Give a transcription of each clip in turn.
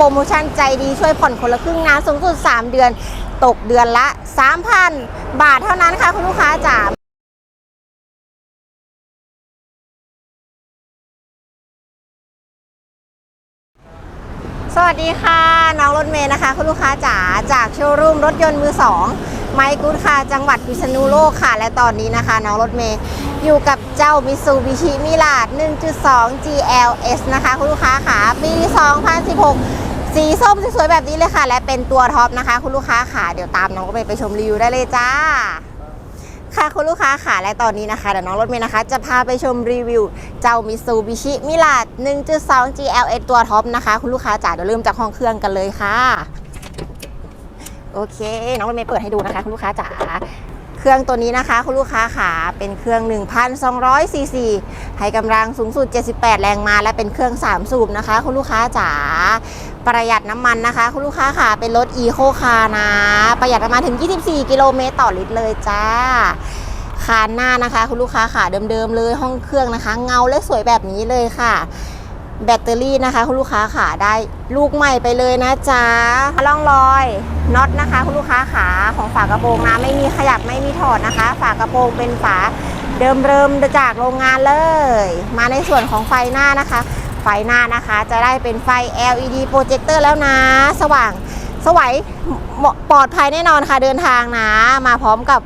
โปรโมชั่นใจดีช่วยผ่อนคนละครึ่งนานสูงสุด 3 เดือน ตกเดือนละ 3,000 บาทเท่านั้นค่ะคุณลูกค้าจ๋าสวัสดีค่ะ น้องรถเมย์นะคะ คุณลูกค้าจ๋าจากโชว์รูมรถยนต์มือ2ไมค์กุดค่ะ จังหวัดพิษณุโลกค่ะ และตอนนี้นะคะ น้องรถเมย์อยู่กับเจ้ามิซูบิชิมิลาด 1.2 GLS นะคะ คุณลูกค้าค่ะปี 2016 สีส้มสวยๆแบบนี้เลยค่ะ และเป็นตัวท็อปนะคะ คุณลูกค้าค่ะเดี๋ยวตามน้องรถเมย์ไปชมรีวิวได้เลยจ้า ค่ะคุณลูกค้าค่ะและตอนนี้นะคะเดี๋ยวน้องรถเมย์นะคะ จะพาไปชมรีวิว เจ้ามิซูบิชิมิลาด1.2 GLS ตัวท็อปนะคะ คุณลูกค้าจ๋าเดี๋ยวเริ่มจากห้องเครื่องกันเลยค่ะ โอเค น้องรถเมย์เปิดให้ดูนะคะ คุณลูกค้าจ๋า เครื่องตัวนี้นะคะ คุณลูกค้าค่ะเป็นเครื่อง 1,200ซีซีให้กำลังสูงสุด 78 แรงม้าและเป็นเครื่อง 3 สูบนะคะ คุณลูกค้าจ๋าประหยัดน้ำมันนะคะ คุณลูกค้าค่ะเป็นรถอีโคคาร์นะ ประหยัดน้ำมันถึง 24 กิโลเมตรต่อลิตรเลยจ้าคานหน้านะคะ คุณลูกค้าค่ะเดิมๆเลยห้องเครื่องนะคะ เงาและสวยแบบนี้เลยค่ะ แบตเตอรี่นะคะ คุณลูกค้าค่ะได้ลูกใหม่ไปเลยนะจ๊ะล่องรอยน็อตนะคะ คุณลูกค้าขาของฝากระโปรงนะไม่มีขยับไม่มีถอดนะคะ ฝากระโปรงเป็นฝาเดิมเริ่มจากโรงงานเลย มาในส่วนของไฟหน้านะคะ ไฟหน้านะคะจะได้เป็นไฟ LED โปรเจคเตอร์แล้วนะ สว่างสวัยปลอดภัยแน่นอนค่ะเดินทางนะ มาพร้อมกับ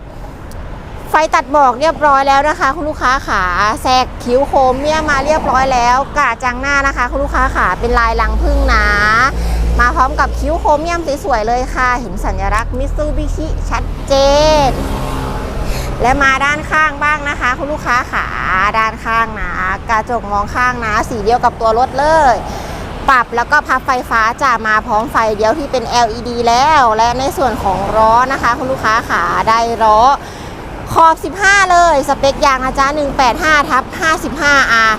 ไฟตัดหมอกเรียบร้อยแล้วนะคะ คุณลูกค้าขาแทรกคิ้วโคมเนี่ยมาเรียบร้อยแล้วกระจังหน้านะคะ คุณลูกค้าขาเป็นลายลังพึ่งนะมาพร้อมกับคิ้วโคมเยี่ยมสวยๆเลยค่ะ เห็นสัญลักษณ์มิซูบิชิชัดเจน และมาด้านข้างบ้างนะคะ คุณลูกค้าขาด้านข้างนะกระจกมองข้างนะ สีเดียวกับตัวรถเลย ปรับแล้วก็พับไฟฟ้าจะมาพร้อมไฟเดียวที่เป็น LED แล้ว และในส่วนของล้อนะคะ คุณลูกค้าขาได้ล้อ ขอบ 15 เลย สเปคยางนะจ๊ะ 185ทับ 55R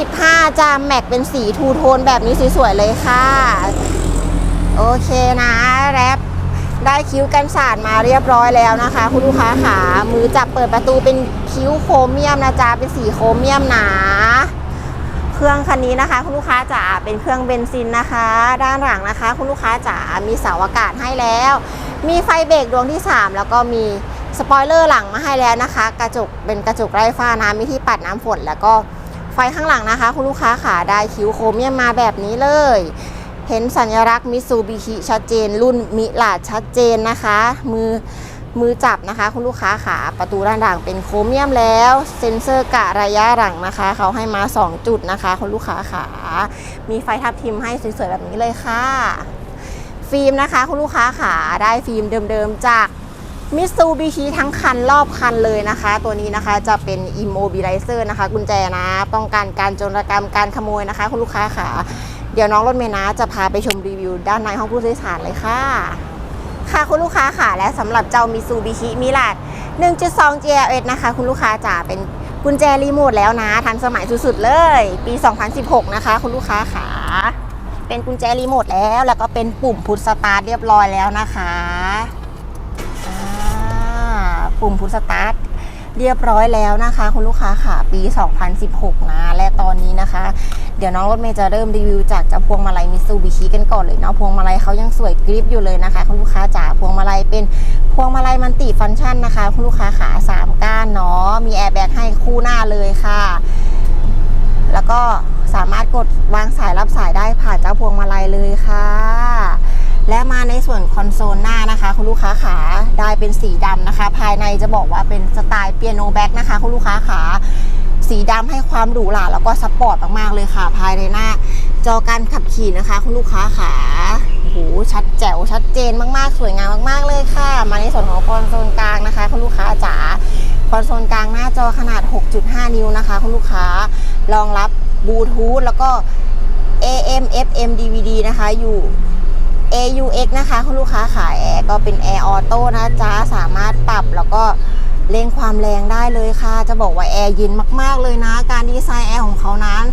15จะแม็กเป็นสีทูโทนแบบนี้สวยๆเลยค่ะ โอเคนะแรปได้คิ้วกันสาดมาเรียบร้อยแล้วนะคะ คุณลูกค้าขามือจับเปิดประตูเป็นคิ้วโครเมียมนะจ๊ะ เป็นสีโครเมียมหนา เครื่องคันนี้นะคะ คุณลูกค้าจ๋าเป็นเครื่องเบนซินนะคะ ด้านหลังนะคะ คุณลูกค้าจ๋ามีเสาอากาศให้แล้ว มีไฟเบรกดวงที่ 3 แล้วก็มี สปอยเลอร์หลังมาให้แล้วนะคะ กระจกเป็นกระจกไร้ฝ้าน้ำมีที่ปัดน้ำฝนแล้วก็ไฟข้างหลังนะคะ คุณลูกค้าขาได้คิ้วโครเมียมมาแบบนี้เลย เห็นสัญลักษณ์มิซูบิชิชัดเจน รุ่นมิลาดชัดเจนนะคะ มือมือจับนะคะ คุณลูกค้าขาประตูด้านหลังเป็นโครเมียมแล้ว เซ็นเซอร์กะระยะหลังนะคะ เขาให้มา 2 จุดนะคะ คุณลูกค้าขามีไฟทับทิมให้สวยๆแบบนี้เลยค่ะ ฟิล์มนะคะ คุณลูกค้าขาได้ฟิล์มเดิมๆจาก มิซูบิชิทั้งคันรอบคันเลยนะคะ ตัวนี้นะคะจะเป็น Immobilizer นะคะ กุญแจนะ ป้องกันการโจรกรรมการขโมยนะคะ คุณลูกค้าขาเดี๋ยวน้องรถเมย์นะจะพาไปชมรีวิวด้านในห้องผู้โดยสารเลยค่ะ ค่ะคุณลูกค้าค่ะ และสำหรับเจ้ามิซูบิชิมิลาด1.2 GLS นะคะ คุณลูกค้าจ๋าเป็นกุญแจรีโมทแล้วนะ ทันสมัยสุดๆเลย ปี 2016 นะคะ คุณลูกค้าขาเป็นกุญแจรีโมทแล้ว แล้วก็เป็นปุ่มพุทสตาร์ทเรียบร้อยแล้วนะคะ ปุ่มพุทสตาร์ทเรียบร้อยแล้วนะคะ คุณลูกค้าค่ะปี 2016 นะ และตอนนี้นะคะ เดี๋ยวน้องรถเมย์จะเริ่มรีวิวจากจ้าพวงมาลัยมิซูบิชิกันก่อนเลยเนาะพวงมาลัยเขายังสวยกริปอยู่เลยนะคะ คุณลูกค้าจ๋าพวงมาลัยเป็นพวงมาลัยมันติฟังก์ชันนะคะ คุณลูกค้าขาสามก้านเนาะมีแอร์แบ็กให้คู่หน้าเลยค่ะ แล้วก็สามารถกดวางสายรับสายได้ผ่านเจ้าพวงมาลัยเลยค่ะ และมาในส่วนคอนโซลหน้านะคะคุณลูกค้าขาได้เป็นสีดำนะคะ ภายในจะบอกว่าเป็นสไตล์เปียโนแบ็กนะคะคุณลูกค้าขาสีดำให้ความหรูหราแล้วก็สปอร์ตมากๆเลยค่ะ ภายในหน้า จอการขับขี่นะคะคุณลูกค้าขาโอ้โหชัดแจ๋วชัดเจนมากๆ สวยงามมากๆเลยค่ะ มาในส่วนของคอนโซลกลางนะคะคุณลูกค้าจ๋าคอนโซลกลางหน้าจอขนาด 6.5 นิ้วนะคะคุณลูกค้ารองรับบลูทูธแล้วก็ AM FM DVD นะคะอยู่ AUX นะคะคุณลูกค้าขายแอร์ก็เป็นแอร์ออโต้นะจ๊ะสามารถปรับแล้วก็เร่งความแรงได้เลยค่ะ จะบอกว่าแอร์เย็นมากๆเลยนะ การดีไซน์แอร์ของเขานั้น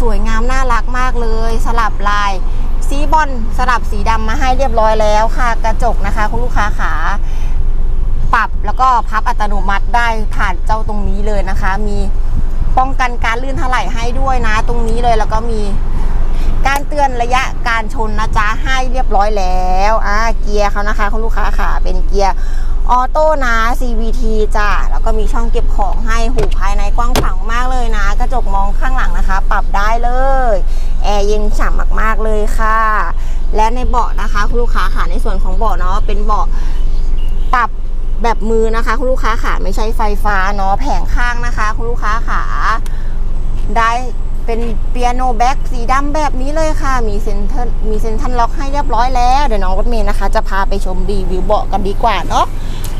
สวยงามน่ารักมากเลย สลับลายสีบอลสลับสีดำมาให้เรียบร้อยแล้วค่ะ กระจกนะคะ คุณลูกค้าขาปรับแล้วก็พับอัตโนมัติได้ผ่านเจ้าตรงนี้เลยนะคะ มีป้องกันการลื่นถลายให้ด้วยนะ ตรงนี้เลยแล้วก็มี การเตือนระยะการชนนะจ๊ะให้เรียบร้อยแล้วอ่าเกียร์เขานะคะคุณลูกค้าค่ะเป็นเกียร์ออโต้นะ CVT จ้ะแล้วก็มีช่องเก็บของให้หูภายในกว้างขวางมากเลยนะ กระจกมองข้างหลังนะคะ ปรับได้เลยแอร์เย็นฉ่ำมากๆเลยค่ะ และในเบาะนะคะคุณลูกค้าค่ะในส่วนของเบาะเนาะเป็นเบาะปรับแบบมือนะคะ คุณลูกค้าค่ะไม่ใช่ไฟฟ้าเนาะแผงข้างนะคะ คุณลูกค้าค่ะได้ เป็นเปียโนแบ็กสีดำแบบนี้เลยค่ะ มีเซนเทอร์มีเซนทันล็อกให้เรียบร้อยแล้ว เดี๋ยวน้องรถเมย์นะคะ จะพาไปชมรีวิวเบาะกันดีกว่าเนาะ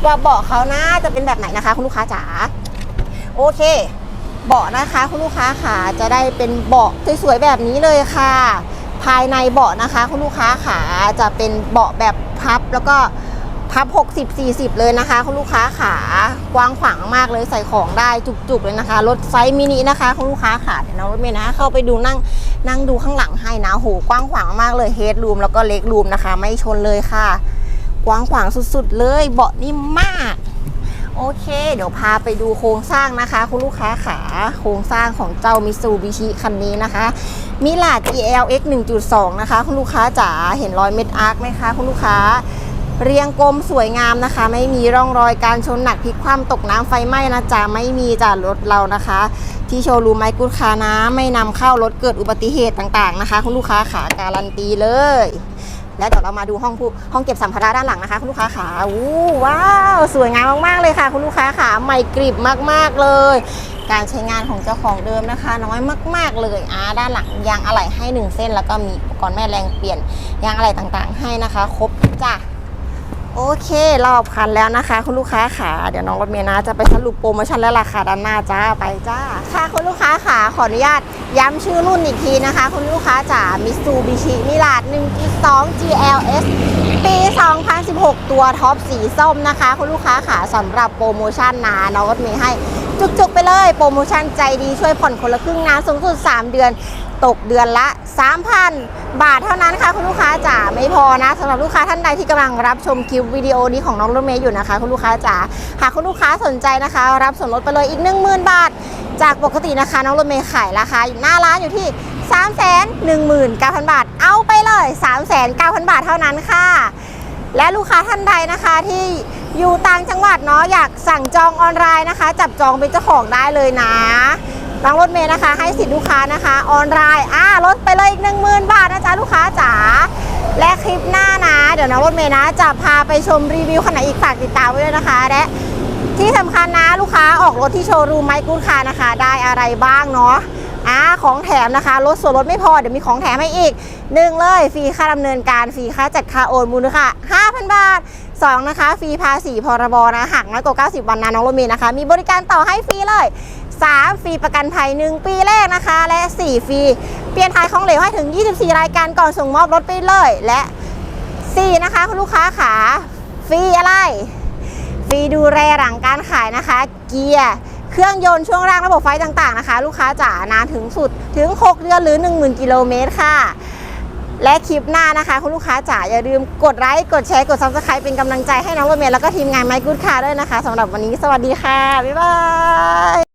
ว่าเบาะเขานะจะเป็นแบบไหนนะคะ คุณลูกค้าจ๋าโอเคเบาะนะคะคุณลูกค้าค่ะจะได้เป็นเบาะสวยๆแบบนี้เลยค่ะ ภายในเบาะนะคะ คุณลูกค้าขาจะเป็นเบาะแบบพับแล้วก็ พับ 60 40 เลยนะคะ คุณลูกค้าขากว้างขวางมากเลยใส่ของได้จุกๆเลยนะคะ รถไซส์มินินะคะ คุณลูกค้าขาเดี๋ยวน้องรถเมย์นะ เข้าไปดูนั่งนั่งดูข้างหลังให้นะโหกว้างขวางมากเลยเฮดรูมแล้วก็เล็กรูมนะคะ ไม่ชนเลยค่ะ กว้างขวางสุดๆ เลยเบาะนิ่มมาก โอเค เดี๋ยวพาไปดูโครงสร้างนะคะ คุณลูกค้าขาโครงสร้างของเจ้ามิซูบิชิคันนี้นะคะมิลาด GLX 1.2 นะคะ คุณลูกค้าจ๋าเห็นรอยเม็ดอาร์คไหมคะ คุณลูกค้า เรียงกลมสวยงามนะคะ ไม่มีร่องรอยการชนหนักพลิกคว่ำตกน้ำไฟไหม้นะจ๊ะไม่มีจ้ะรถเรานะคะ ที่โชว์รูมไมค์กุดคานะไม่นำเข้ารถเกิดอุบัติเหตุต่างๆนะคะ คุณลูกค้าขาการันตีเลย และเดี๋ยวเรามาดูห้องผู้ห้องเก็บสัมภาระด้านหลังนะคะ คุณลูกค้าขาอู้ว้าวสวยงามมากๆเลยค่ะ คุณลูกค้าขาใหม่กริบมากๆเลย การใช้งานของเจ้าของเดิมนะคะ น้อยมาก ๆเลยอ่าด้านหลังยางอะไหล่ให้หนึ่งเส้น แล้วก็มีอุปกรณ์แม่แรงเปลี่ยนยางอะไหล่ต่างๆ ให้นะคะ ครบจ้ะ โอเครอบคันแล้วนะคะ คุณลูกค้าขาเดี๋ยวน้องรถเมย์นะจะไปสรุปโปรโมชั่นและราคาด้านหน้าจ้าไปจ้า ค่ะคุณลูกค้าขาขออนุญาตย้ำชื่อรุ่นอีกทีนะคะ คุณลูกค้าจ๋ามิซูบิชิมิลาด1.2 GLS ปี 2016 ตัวท็อปสีส้มนะคะ คุณลูกค้าขาสำหรับโปรโมชั่นนะน้องรถเมย์ให้ จุกๆไปเลย โปรโมชั่นใจดีช่วยผ่อนคนละครึ่งนานสูงสุด 3 เดือน ตกเดือนละ 3,000 บาทเท่านั้นค่ะคุณลูกค้าจ๋าไม่พอนะสำหรับลูกค้าท่านใดที่กำลังรับชมคลิปวิดีโอนี้ของน้องรถเมย์อยู่นะคะ คุณลูกค้าจ๋าหากคุณลูกค้าสนใจนะคะ รับส่วนลดไปเลยอีก 10,000 บาท จากปกตินะคะ น้องรถเมย์ขายราคาหน้าร้านอยู่ที่ 3 1 9 0 0 0 บาท เอาไปเลย 3 9 0 0 0 บาทเท่านั้นค่ะ และลูกค้าท่านใดนะคะที่อยู่ต่างจังหวัดเนาะอยากสั่งจองออนไลน์นะคะ จับจองเป็นเจ้าของได้เลยนะน้องรถเมย์นะคะ ให้สิทธิ์ลูกค้านะคะออนไลน์อ่าลดไปเลยอีก 10,000 บาทนะจ๊ะลูกค้าจ๋าและคลิปหน้านะ เดี๋ยวน้องรถเมย์นะ จะพาไปชมรีวิวขนาดอีกฝากติดตามไว้ด้วยนะคะ และที่สำคัญนะลูกค้าออกรถที่โชว์รูมไมค์กูดคานะคะ ได้อะไรบ้างเนาะ อ่าของแถมนะคะลดส่วนลดไม่พอเดี๋ยวมีของแถมให้อีกหนึ่งเลยฟรีค่าดำเนินการฟรีค่าจัดค่าโอนมูลค่า5,000 บาท 2 นะคะฟรีภาษีพรบนะหักน้อยกว่า 90 วันนะน้องโรเมย์นะคะ มีบริการต่อให้ฟรีเลย 3 ฟรีประกันภัย 1 ปีแรกนะคะ และ 4 ฟรี เปลี่ยนถ่ายของเหลวให้ถึง 24 รายการก่อนส่งมอบรถไปเลย และ 4 นะคะคุณลูกค้าขาฟรีอะไร ฟรีดูแลหลังการขายนะคะ เกียร์ เครื่องยนต์ช่วงล่างระบบไฟต่างๆนะคะ ลูกค้าจ๋านานถึงสุดถึง 6 เดือนหรือ 10,000 กิโลเมตรค่ะ และคลิปหน้านะคะ คุณลูกค้าจ๋าอย่าลืมกดไลค์กดแชร์กด subscribe เป็นกำลังใจให้น้องรถเมย์แล้วก็ทีมงานไมค์กู๊ดค่ะด้วยนะคะสำหรับวันนี้สวัสดีค่ะ บ๊ายบาย